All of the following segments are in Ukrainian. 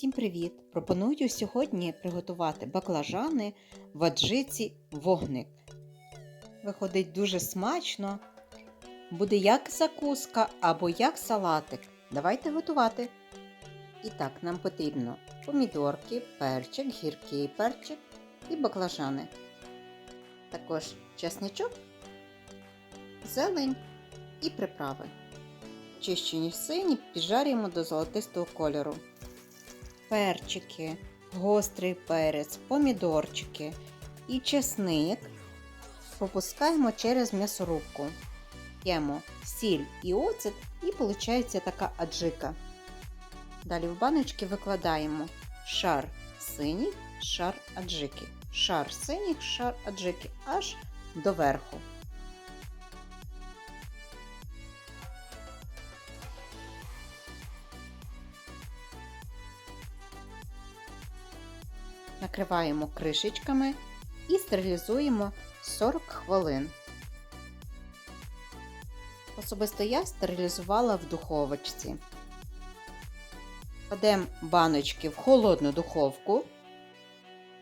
Всім привіт! Пропоную сьогодні приготувати баклажани в аджиці вогник. Виходить дуже смачно. Буде як закуска або як салатик. Давайте готувати. І так, нам потрібно помідорки, перчик, гіркий перчик і баклажани. Також чесничок, зелень і приправи. Чищені сині піджарюємо до золотистого кольору перчики, гострий перець, помідорчики і чесник пропускаємо через м'ясорубку. П'ємо сіль і оцет і виходить така аджика. Далі в баночки викладаємо шар синіх, шар аджики. Шар синіх, шар аджики аж до накриваємо кришечками і стерилізуємо 40 хвилин. Особисто я стерилізувала в духовочці. Кладемо баночки в холодну духовку,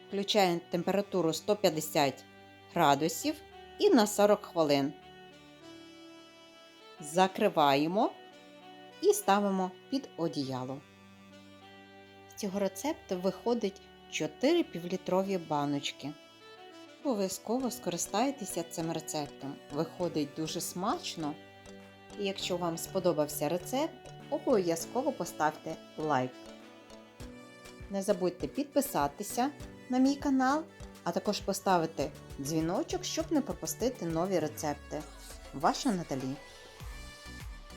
включаємо температуру 150 градусів і на 40 хвилин. Закриваємо і ставимо під одіяло. З цього рецепту виходить 4 півлітрові баночки. Обов'язково скористайтеся цим рецептом. Виходить дуже смачно. І якщо вам сподобався рецепт, обов'язково поставте лайк. Не забудьте підписатися на мій канал, а також поставити дзвіночок, щоб не пропустити нові рецепти. Ваша Наталі.